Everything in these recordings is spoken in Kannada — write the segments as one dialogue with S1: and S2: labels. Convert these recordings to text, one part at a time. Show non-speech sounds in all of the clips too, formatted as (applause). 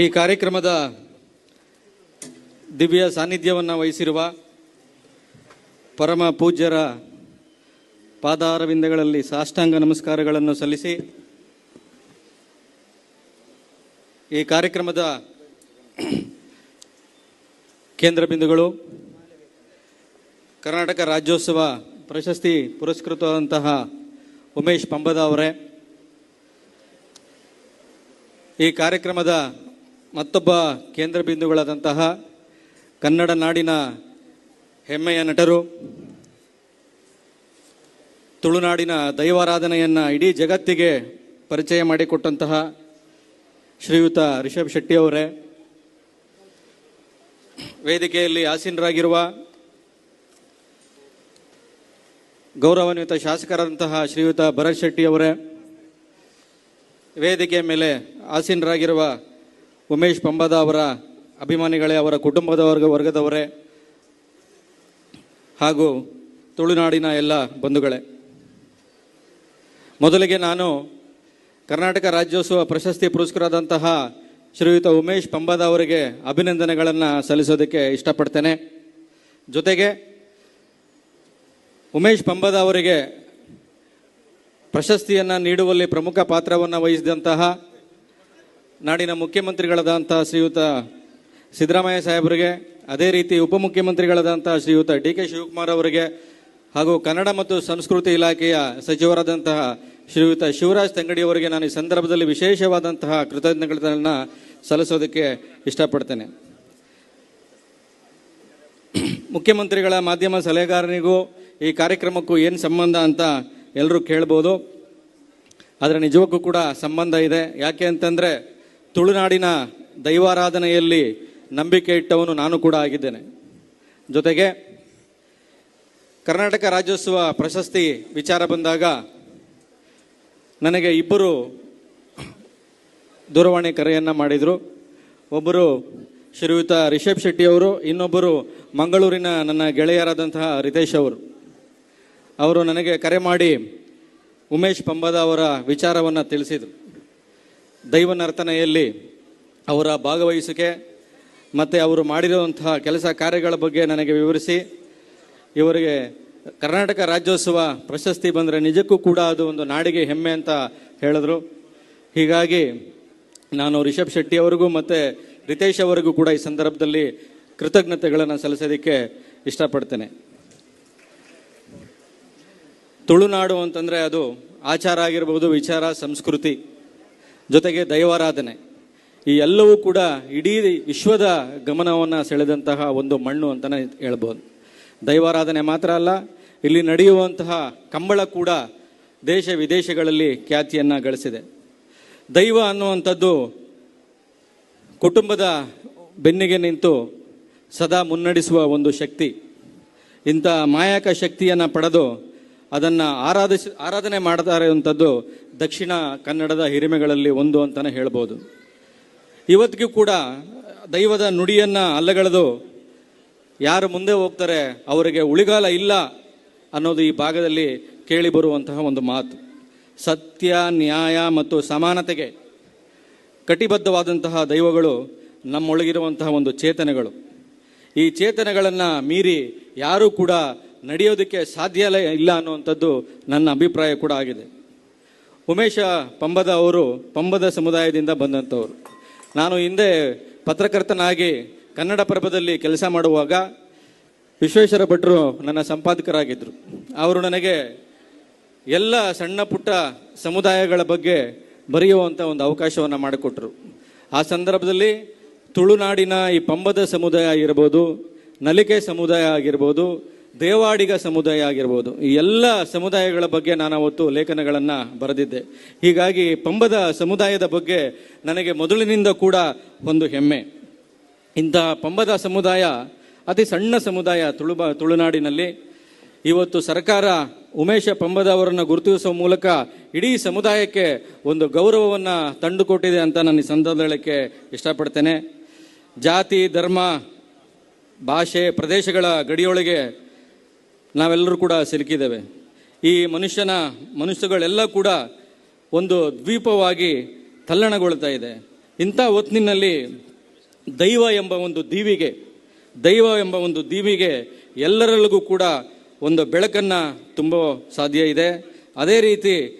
S1: ಈ ಕಾರ್ಯಕ್ರಮದ ದಿವ್ಯ ಸಾನ್ನಿಧ್ಯವನ್ನು ವಹಿಸಿರುವ ಪರಮ ಪೂಜ್ಯರ ಪಾದಾರವಿಂದಗಳಲ್ಲಿ ಸಾಷ್ಟಾಂಗ ನಮಸ್ಕಾರಗಳನ್ನು ಸಲ್ಲಿಸಿ ಈ ಕಾರ್ಯಕ್ರಮದ ಕೇಂದ್ರ ಬಿಂದುಗಳು ಕರ್ನಾಟಕ ರಾಜ್ಯೋತ್ಸವ ಪ್ರಶಸ್ತಿ ಪುರಸ್ಕೃತವಾದಂತಹ ಉಮೇಶ್ ಪಂಬದ ಅವರೇ. ಈ ಕಾರ್ಯಕ್ರಮದ ಮತ್ತೊಬ್ಬ ಕೇಂದ್ರ ಬಿಂದುಗಳಾದಂತಹ ಕನ್ನಡ ನಾಡಿನ ಹೆಮ್ಮೆಯ ನಟರು, ತುಳುನಾಡಿನ ದೈವಾರಾಧನೆಯನ್ನು ಇಡೀ ಜಗತ್ತಿಗೆ ಪರಿಚಯ ಮಾಡಿಕೊಟ್ಟಂತಹ ಶ್ರೀಯುತ ರಿಷಬ್ ಶೆಟ್ಟಿ ಅವರೇ, ವೇದಿಕೆಯಲ್ಲಿ ಆಸೀನರಾಗಿರುವ ಗೌರವಾನ್ವಿತ ಶಾಸಕರಾದಂತಹ ಶ್ರೀಯುತ ಭರತ್ ಶೆಟ್ಟಿ ಅವರೇ, ವೇದಿಕೆಯ ಮೇಲೆ ಆಸೀನರಾಗಿರುವ ಉಮೇಶ್ ಪಂಬದ ಅವರ ಅಭಿಮಾನಿಗಳೇ, ಅವರ ಕುಟುಂಬದ ವರ್ಗ, ವರ್ಗದವರೇ, ಹಾಗೂ ತುಳುನಾಡಿನ ಎಲ್ಲ ಬಂಧುಗಳೇ. ಮೊದಲಿಗೆ ನಾನು ಕರ್ನಾಟಕ ರಾಜ್ಯೋತ್ಸವ ಪ್ರಶಸ್ತಿ ಪುರಸ್ಕೃತಾದಂತಹ ಶ್ರೀಯುತ ಉಮೇಶ್ ಪಂಬದ ಅವರಿಗೆ ಅಭಿನಂದನೆಗಳನ್ನು ಸಲ್ಲಿಸೋದಕ್ಕೆ ಇಷ್ಟಪಡ್ತೇನೆ. ಜೊತೆಗೆ ಉಮೇಶ್ ಪಂಬದ ಅವರಿಗೆ ಪ್ರಶಸ್ತಿಯನ್ನು ನೀಡುವಲ್ಲಿ ಪ್ರಮುಖ ಪಾತ್ರವನ್ನು ವಹಿಸಿದಂತಹ ನಾಡಿನ ಮುಖ್ಯಮಂತ್ರಿಗಳಾದಂತಹ ಶ್ರೀಯುತ ಸಿದ್ದರಾಮಯ್ಯ ಸಾಹೇಬರಿಗೆ, ಅದೇ ರೀತಿ ಉಪಮುಖ್ಯಮಂತ್ರಿಗಳಾದಂತಹ ಶ್ರೀಯುತ ಡಿ ಕೆ ಶಿವಕುಮಾರ್ ಅವರಿಗೆ, ಹಾಗೂ ಕನ್ನಡ ಮತ್ತು ಸಂಸ್ಕೃತಿ ಇಲಾಖೆಯ ಸಚಿವರಾದಂತಹ ಶ್ರೀಯುತ ಶಿವರಾಜ್ ತಂಗಡಿ ಅವರಿಗೆ ನಾನು ಈ ಸಂದರ್ಭದಲ್ಲಿ ವಿಶೇಷವಾದಂತಹ ಕೃತಜ್ಞತೆಗಳನ್ನು ಸಲ್ಲಿಸೋದಕ್ಕೆ ಇಷ್ಟಪಡ್ತೇನೆ. ಮುಖ್ಯಮಂತ್ರಿಗಳ ಮಾಧ್ಯಮ ಸಲಹೆಗಾರನಿಗೂ ಈ ಕಾರ್ಯಕ್ರಮಕ್ಕೂ ಏನು ಸಂಬಂಧ ಅಂತ ಎಲ್ಲರೂ ಕೇಳ್ಬೋದು. ಆದರೆ ನಿಜಕ್ಕೂ ಕೂಡ ಸಂಬಂಧ ಇದೆ. ಯಾಕೆ ಅಂತಂದರೆ ತುಳುನಾಡಿನ ದೈವಾರಾಧನೆಯಲ್ಲಿ ನಂಬಿಕೆ ಇಟ್ಟವನು ನಾನು ಕೂಡ ಆಗಿದ್ದೇನೆ. ಜೊತೆಗೆ ಕರ್ನಾಟಕ ರಾಜ್ಯೋತ್ಸವ ಪ್ರಶಸ್ತಿ ವಿಚಾರ ಬಂದಾಗ ನನಗೆ ಇಬ್ಬರು ದೂರವಾಣಿ ಕರೆಯನ್ನು ಮಾಡಿದರು. ಒಬ್ಬರು ಶ್ರೀಯುತ ರಿಷಬ್ ಶೆಟ್ಟಿ ಅವರು, ಇನ್ನೊಬ್ಬರು ಮಂಗಳೂರಿನ ನನ್ನ ಗೆಳೆಯರಾದಂತಹ ರಿತೇಶ್ ಅವರು. ಅವರು ನನಗೆ ಕರೆ ಮಾಡಿ ಉಮೇಶ್ ಪಂಬದ ಅವರ ವಿಚಾರವನ್ನು ತಿಳಿಸಿದರು. ದೈವ ನರ್ತನೆಯಲ್ಲಿ ಅವರ ಭಾಗವಹಿಸಿಕೆ ಮತ್ತು ಅವರು ಮಾಡಿರುವಂತಹ ಕೆಲಸ ಕಾರ್ಯಗಳ ಬಗ್ಗೆ ನನಗೆ ವಿವರಿಸಿ, ಇವರಿಗೆ ಕರ್ನಾಟಕ ರಾಜ್ಯೋತ್ಸವ ಪ್ರಶಸ್ತಿ ಬಂದರೆ ನಿಜಕ್ಕೂ ಕೂಡ ಅದು ಒಂದು ನಾಡಿಗೆ ಹೆಮ್ಮೆ ಅಂತ ಹೇಳಿದ್ರು. ಹೀಗಾಗಿ ನಾನು ರಿಷಬ್ ಶೆಟ್ಟಿ ಅವರಿಗೂ ಮತ್ತು ರಿತೇಶ್ ಅವರಿಗೂ ಕೂಡ ಈ ಸಂದರ್ಭದಲ್ಲಿ ಕೃತಜ್ಞತೆಗಳನ್ನು ಸಲ್ಲಿಸೋದಕ್ಕೆ ಇಷ್ಟಪಡ್ತೇನೆ. ತುಳುನಾಡು ಅಂತಂದರೆ ಅದು ಆಚಾರ ಆಗಿರ್ಬೋದು, ವಿಚಾರ, ಸಂಸ್ಕೃತಿ. ಜೊತೆಗೆ ದೈವಾರಾಧನೆ. ಈ ಎಲ್ಲವೂ ಕೂಡ ಇಡೀ ವಿಶ್ವದ ಗಮನವನ್ನು ಸೆಳೆದಂತಹ ಒಂದು ಮಣ್ಣು ಅಂತಲೇ ಹೇಳ್ಬೋದು. ದೈವಾರಾಧನೆ ಮಾತ್ರ ಅಲ್ಲ, ಇಲ್ಲಿ ನಡೆಯುವಂತಹ ಕಂಬಳ ಕೂಡ ದೇಶ ವಿದೇಶಗಳಲ್ಲಿ ಖ್ಯಾತಿಯನ್ನು ಗಳಿಸಿದೆ. ದೈವ ಅನ್ನುವಂಥದ್ದು ಕುಟುಂಬದ ಬೆನ್ನಿಗೆ ನಿಂತು ಸದಾ ಮುನ್ನಡೆಸುವ ಒಂದು ಶಕ್ತಿ. ಇಂಥ ಮಾಯಕ ಶಕ್ತಿಯನ್ನು ಪಡೆದು ಅದನ್ನು ಆರಾಧಿಸಿ, ಆರಾಧನೆ ಮಾಡ್ತಾರೆ ಅಂಥದ್ದು ದಕ್ಷಿಣ ಕನ್ನಡದ ಹಿರಿಮೆಗಳಲ್ಲಿ ಒಂದು ಅಂತಲೇ ಹೇಳ್ಬೋದು. ಇವತ್ತಿಗೂ ಕೂಡ ದೈವದ ನುಡಿಯನ್ನು ಅಲ್ಲಗಳೆದು ಯಾರು ಮುಂದೆ ಹೋಗ್ತಾರೆ ಅವರಿಗೆ ಉಳಿಗಾಲ ಇಲ್ಲ ಅನ್ನೋದು ಈ ಭಾಗದಲ್ಲಿ ಕೇಳಿ ಬರುವಂತಹ ಒಂದು ಮಾತು. ಸತ್ಯ, ನ್ಯಾಯ ಮತ್ತು ಸಮಾನತೆಗೆ ಕಟಿಬದ್ಧವಾದಂತಹ ದೈವಗಳು ನಮ್ಮೊಳಗಿರುವಂತಹ ಒಂದು ಚೇತನೆಗಳು. ಈ ಚೇತನೆಗಳನ್ನು ಮೀರಿ ಯಾರೂ ಕೂಡ ನಡೆಯೋದಕ್ಕೆ ಸಾಧ್ಯ ಇಲ್ಲ ಅನ್ನುವಂಥದ್ದು ನನ್ನ ಅಭಿಪ್ರಾಯ ಕೂಡ ಆಗಿದೆ. ಉಮೇಶ ಪಂಬದ ಅವರು, ಪಂಬದ ಸಮುದಾಯದಿಂದ ಬಂದಂಥವ್ರು. ನಾನು ಹಿಂದೆ ಪತ್ರಕರ್ತನಾಗಿ ಕನ್ನಡ ಪರ್ವದಲ್ಲಿ ಕೆಲಸ ಮಾಡುವಾಗ ವಿಶ್ವೇಶ್ವರ ಭಟ್ರು ನನ್ನ ಸಂಪಾದಕರಾಗಿದ್ದರು ಅವರು ನನಗೆ ಎಲ್ಲ ಸಣ್ಣ ಪುಟ್ಟ ಸಮುದಾಯಗಳ ಬಗ್ಗೆ ಬರೆಯುವಂಥ ಒಂದು ಅವಕಾಶವನ್ನು ಮಾಡಿಕೊಟ್ರು. ಆ ಸಂದರ್ಭದಲ್ಲಿ ತುಳುನಾಡಿನ ಈ ಪಂಬದ ಸಮುದಾಯ ಆಗಿರ್ಬೋದು, ನಲಿಕೆ ಸಮುದಾಯ ಆಗಿರ್ಬೋದು ದೇವಾಡಿಗ ಸಮುದಾಯ ಆಗಿರ್ಬೋದು. ಈ ಎಲ್ಲ ಸಮುದಾಯಗಳ ಬಗ್ಗೆ ನಾನು ಅವತ್ತು ಲೇಖನಗಳನ್ನು ಬರೆದಿದ್ದೆ. ಹೀಗಾಗಿ ಪಂಬದ ಸಮುದಾಯದ ಬಗ್ಗೆ ನನಗೆ ಮೊದಲಿನಿಂದ ಕೂಡ ಒಂದು ಹೆಮ್ಮೆ. ಇಂತಹ ಪಂಬದ ಸಮುದಾಯ, ಅತಿ ಸಣ್ಣ ಸಮುದಾಯ ತುಳುಬ, ತುಳುನಾಡಿನಲ್ಲಿ ಇವತ್ತು ಸರ್ಕಾರ ಉಮೇಶ ಪಂಬದ ಅವರನ್ನು ಗುರುತಿಸುವ ಮೂಲಕ ಇಡೀ ಸಮುದಾಯಕ್ಕೆ ಒಂದು ಗೌರವವನ್ನು ತಂದುಕೊಟ್ಟಿದೆ ಅಂತ ನಾನು ಈ ಸಂದರ್ಭಕ್ಕೆ ಇಷ್ಟಪಡ್ತೇನೆ. ಜಾತಿ, ಧರ್ಮ, ಭಾಷೆ, ಪ್ರದೇಶಗಳ ಗಡಿಯೊಳಗೆ ನಾವೆಲ್ಲರೂ ಕೂಡ ಸಿಲುಕಿದ್ದೇವೆ. ಈ ಮನುಷ್ಯನ, ಮನುಷ್ಯಗಳೆಲ್ಲ ಕೂಡ ಒಂದು ದ್ವೀಪವಾಗಿ ತಲ್ಲಣಗೊಳ್ತಾ ಇದೆ. ಇಂಥ ಹೊತ್ತಿನಲ್ಲಿ ದೈವ ಎಂಬ ಒಂದು ದೀವಿಗೆ, ದೈವ ಎಂಬ ಒಂದು ದೀವಿಗೆ ಎಲ್ಲರಲ್ಲಿಗೂ ಕೂಡ ಒಂದು ಬೆಳಕನ್ನು ತುಂಬೋ ಸಾಧ್ಯ ಇದೆ. ಅದೇ ರೀತಿ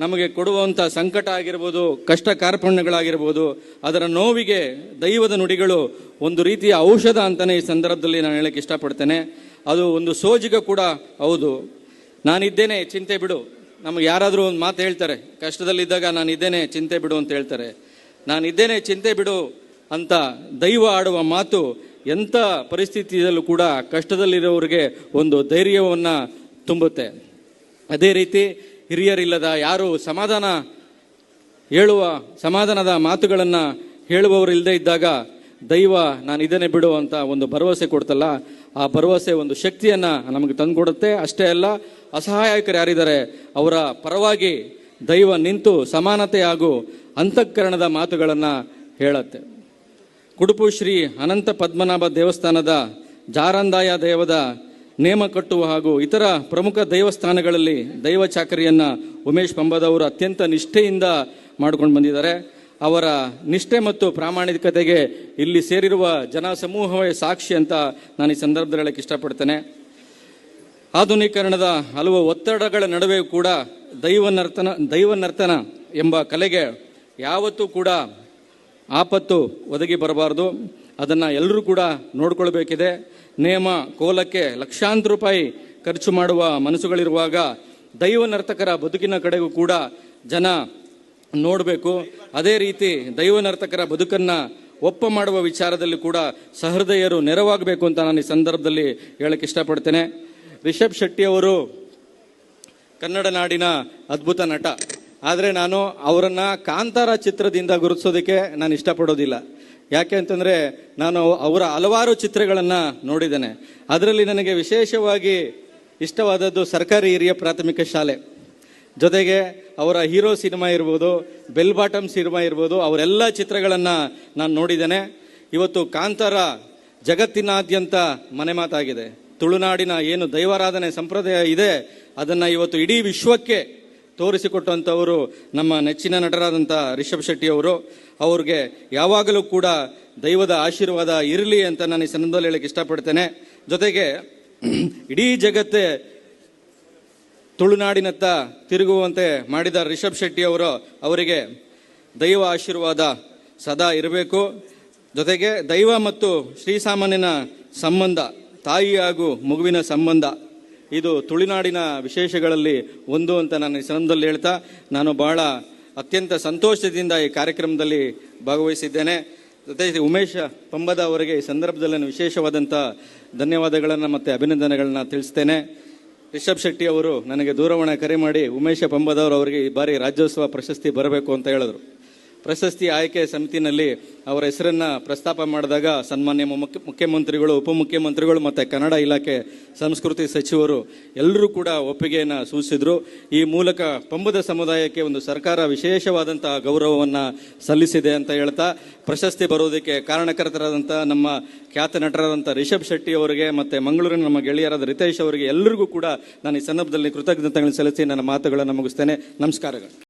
S1: ನಮಗೆ ಕೊಡುವಂಥ ಸಂಕಟ ಆಗಿರ್ಬೋದು, ಕಷ್ಟ ಕಾರ್ಪಣ್ಯಗಳಾಗಿರ್ಬೋದು, ಅದರ ನೋವಿಗೆ ದೈವದ ನುಡಿಗಳು ಒಂದು ರೀತಿಯ ಔಷಧ ಅಂತಲೇ ಈ ಸಂದರ್ಭದಲ್ಲಿ ನಾನು ಹೇಳಕ್ಕೆ ಇಷ್ಟಪಡ್ತೇನೆ. ಅದು ಒಂದು ಸೋಜಿಗ ಕೂಡ ಹೌದು. ನಾನಿದ್ದೇನೆ, ಚಿಂತೆ ಬಿಡು. ನಮಗೆ ಯಾರಾದರೂ ಒಂದು ಮಾತು ಹೇಳ್ತಾರೆ, ಕಷ್ಟದಲ್ಲಿದ್ದಾಗ ನಾನಿದ್ದೇನೆ, ಚಿಂತೆ ಬಿಡು ಅಂತ ಹೇಳ್ತಾರೆ. ನಾನಿದ್ದೇನೆ, ಚಿಂತೆ ಬಿಡು ಅಂತ ದೈವ ಆಡುವ ಮಾತು ಎಂಥ ಪರಿಸ್ಥಿತಿಯಲ್ಲೂ ಕೂಡ ಕಷ್ಟದಲ್ಲಿರೋರಿಗೆ ಒಂದು ಧೈರ್ಯವನ್ನು ತುಂಬುತ್ತೆ. ಅದೇ ರೀತಿ ಹಿರಿಯರಿಲ್ಲದ ಯಾರು ಸಮಾಧಾನ ಹೇಳುವ ಸಮಾಧಾನದ ಮಾತುಗಳನ್ನು ಹೇಳುವವರು ಇಲ್ಲದೆ ಇದ್ದಾಗ ದೈವ ನಾನು ಇದನ್ನೇ ಬಿಡು ಅಂತ ಒಂದು ಭರವಸೆ ಕೊಡ್ತಲ್ಲ, ಆ ಭರವಸೆ ಒಂದು ಶಕ್ತಿಯನ್ನು ನಮಗೆ ತಂದುಕೊಡುತ್ತೆ. ಅಷ್ಟೇ ಅಲ್ಲ, ಅಸಹಾಯಕರು ಯಾರಿದ್ದಾರೆ, ಅವರ ಪರವಾಗಿ ದೈವ ನಿಂತು ಸಮಾನತೆ ಹಾಗೂ ಅಂತಃಕರಣದ ಮಾತುಗಳನ್ನು ಹೇಳುತ್ತೆ. ಕುಡುಪು ಶ್ರೀ ಅನಂತ ಪದ್ಮನಾಭ ದೇವಸ್ಥಾನದ ಜಾರಂದಾಯ ದೇವದ ನೇಮ ಕಟ್ಟುವ ಹಾಗೂ ಇತರ ಪ್ರಮುಖ ದೈವಸ್ಥಾನಗಳಲ್ಲಿ ದೈವ ಚಾಕರಿಯನ್ನು ಉಮೇಶ್ ಪಂಬದವರು ಅತ್ಯಂತ ನಿಷ್ಠೆಯಿಂದ ಮಾಡ್ಕೊಂಡು ಬಂದಿದ್ದಾರೆ. ಅವರ ನಿಷ್ಠೆ ಮತ್ತು ಪ್ರಾಮಾಣಿಕತೆಗೆ ಇಲ್ಲಿ ಸೇರಿರುವ ಜನ ಸಮೂಹವೇ ಸಾಕ್ಷಿ ಅಂತ ನಾನು ಈ ಸಂದರ್ಭದಲ್ಲಿ ಹೇಳಕ್ಕೆ ಇಷ್ಟಪಡ್ತೇನೆ. ಆಧುನೀಕರಣದ ಹಲವು ಒತ್ತಡಗಳ ನಡುವೆ ಕೂಡ ದೈವ ನರ್ತನ ದೈವ ನರ್ತನ ಎಂಬ ಕಲೆಗೆ ಯಾವತ್ತೂ ಕೂಡ ಆಪತ್ತು ಒದಗಿ ಬರಬಾರ್ದು. ಅದನ್ನು ಎಲ್ಲರೂ ಕೂಡ ನೋಡ್ಕೊಳ್ಬೇಕಿದೆ. ನೇಮ, ಕೋಲಕ್ಕೆ ಲಕ್ಷಾಂತರ ರೂಪಾಯಿ ಖರ್ಚು ಮಾಡುವ ಮನಸ್ಸುಗಳಿರುವಾಗ ದೈವ ನರ್ತಕರ ಬದುಕಿನ ಕಡೆಗೂ ಕೂಡ ಜನ ನೋಡಬೇಕು. ಅದೇ ರೀತಿ ದೈವ ನರ್ತಕರ ಬದುಕನ್ನು ಒಪ್ಪ ಮಾಡುವ ವಿಚಾರದಲ್ಲಿ ಕೂಡ ಸಹೃದಯರು ನೆರವಾಗಬೇಕು ಅಂತ ನಾನು ಈ ಸಂದರ್ಭದಲ್ಲಿ ಹೇಳಕ್ಕೆ ಇಷ್ಟಪಡ್ತೇನೆ. ರಿಷಬ್ ಶೆಟ್ಟಿ ಅವರು ಕನ್ನಡ ನಾಡಿನ ಅದ್ಭುತ ನಟ. ಆದರೆ ನಾನು ಅವರನ್ನು ಕಾಂತಾರ ಚಿತ್ರದಿಂದ ಗುರುತಿಸೋದಕ್ಕೆ ನಾನು ಇಷ್ಟಪಡೋದಿಲ್ಲ. ಯಾಕೆ ಅಂತಂದರೆ ನಾನು ಅವರ ಹಲವಾರು ಚಿತ್ರಗಳನ್ನು ನೋಡಿದ್ದೇನೆ. ಅದರಲ್ಲಿ ನನಗೆ ವಿಶೇಷವಾಗಿ ಇಷ್ಟವಾದದ್ದು ಸರ್ಕಾರಿ ಹಿರಿಯ ಪ್ರಾಥಮಿಕ ಶಾಲೆ. ಜೊತೆಗೆ ಅವರ ಹೀರೋ ಸಿನಿಮಾ ಇರ್ಬೋದು, ಬೆಲ್ ಬಾಟಮ್ ಸಿನಿಮಾ ಇರ್ಬೋದು, ಅವರೆಲ್ಲ ಚಿತ್ರಗಳನ್ನು ನಾನು ನೋಡಿದ್ದೇನೆ. ಇವತ್ತು ಕಾಂತಾರ ಜಗತ್ತಿನಾದ್ಯಂತ ಮನೆ ಮಾತಾಗಿದೆ. ತುಳುನಾಡಿನ ಏನು ದೈವಾರಾಧನೆ ಸಂಪ್ರದಾಯ ಇದೆ, ಅದನ್ನು ಇವತ್ತು ಇಡೀ ವಿಶ್ವಕ್ಕೆ ತೋರಿಸಿಕೊಟ್ಟಂಥವರು ನಮ್ಮ ನೆಚ್ಚಿನ ನಟರಾದಂಥ ರಿಷಬ್ ಶೆಟ್ಟಿ ಅವರು ಅವ್ರಿಗೆ ಯಾವಾಗಲೂ ಕೂಡ ದೈವದ ಆಶೀರ್ವಾದ ಇರಲಿ ಅಂತ ನಾನು ಈ ಸಂದರ್ಭದಲ್ಲಿ ಹೇಳಕ್ಕೆ ಇಷ್ಟಪಡ್ತೇನೆ. ಜೊತೆಗೆ (clears throat) ಇಡೀ ಜಗತ್ತೇ ತುಳುನಾಡಿನತ್ತ ತಿರುಗುವಂತೆ ಮಾಡಿದ ರಿಷಬ್ ಶೆಟ್ಟಿ ಅವರು ಅವರಿಗೆ ದೈವ ಆಶೀರ್ವಾದ ಸದಾ ಇರಬೇಕು. ಜೊತೆಗೆ ದೈವ ಮತ್ತು ಶ್ರೀಸಾಮಾನ್ಯನ ಸಂಬಂಧ, ತಾಯಿ ಹಾಗೂ ಮಗುವಿನ ಸಂಬಂಧ ಇದು ತುಳುನಾಡಿನ ವಿಶೇಷಗಳಲ್ಲಿ ಒಂದು ಅಂತ ನಾನು ಈ ಸಂದರ್ಭದಲ್ಲಿ ಹೇಳ್ತಾ, ನಾನು ಬಹಳ ಅತ್ಯಂತ ಸಂತೋಷದಿಂದ ಈ ಕಾರ್ಯಕ್ರಮದಲ್ಲಿ ಭಾಗವಹಿಸಿದ್ದೇನೆ. ಜೊತೆ ಉಮೇಶ ಪಂಬದ ಅವರಿಗೆ ಈ ಸಂದರ್ಭದಲ್ಲಿ ನಾನು ವಿಶೇಷವಾದಂಥ ಧನ್ಯವಾದಗಳನ್ನು ಮತ್ತು ಅಭಿನಂದನೆಗಳನ್ನ ತಿಳಿಸ್ತೇನೆ. ರಿಷಬ್ ಶೆಟ್ಟಿ ಅವರು ನನಗೆ ದೂರವಾಣಿ ಕರೆ ಮಾಡಿ ಉಮೇಶ ಪಂಬದವರು ಅವರಿಗೆ ಈ ಬಾರಿ ರಾಜ್ಯೋತ್ಸವ ಪ್ರಶಸ್ತಿ ಬರಬೇಕು ಅಂತ ಹೇಳಿದ್ರು. ಪ್ರಶಸ್ತಿ ಆಯ್ಕೆ ಸಮಿತಿನಲ್ಲಿ ಅವರ ಹೆಸರನ್ನ ಪ್ರಸ್ತಾಪ ಮಾಡಿದಾಗ ಸನ್ಮಾನ್ಯ ಮುಖ್ಯ ಮುಖ್ಯಮಂತ್ರಿಗಳು, ಉಪಮುಖ್ಯಮಂತ್ರಿಗಳು ಮತ್ತು ಕನ್ನಡ ಇಲಾಖೆ ಸಂಸ್ಕೃತಿ ಸಚಿವರು ಎಲ್ಲರೂ ಕೂಡ ಒಪ್ಪಿಗೆಯನ್ನು ಸೂಚಿಸಿದರು. ಈ ಮೂಲಕ ಪಂಬದ ಸಮುದಾಯಕ್ಕೆ ಒಂದು ಸರ್ಕಾರ ವಿಶೇಷವಾದಂತಹ ಗೌರವವನ್ನು ಸಲ್ಲಿಸಿದೆ ಅಂತ ಹೇಳ್ತಾ, ಪ್ರಶಸ್ತಿ ಬರೋದಕ್ಕೆ ಕಾರಣಕರ್ತರಾದಂಥ ನಮ್ಮ ಖ್ಯಾತ ನಟರಾದಂಥ ರಿಷಬ್ ಶೆಟ್ಟಿ ಅವರಿಗೆ ಮತ್ತು ಮಂಗಳೂರಿನ ನಮ್ಮ ಗೆಳೆಯರಾದ ರಿತೇಶ್ ಅವರಿಗೆ ಎಲ್ಲರಿಗೂ ಕೂಡ ನಾನು ಈ ಸಂದರ್ಭದಲ್ಲಿ ಕೃತಜ್ಞತೆಗಳನ್ನು ಸಲ್ಲಿಸಿ ನನ್ನ ಮಾತುಗಳನ್ನು ಮುಗಿಸ್ತೇನೆ. ನಮಸ್ಕಾರಗಳು.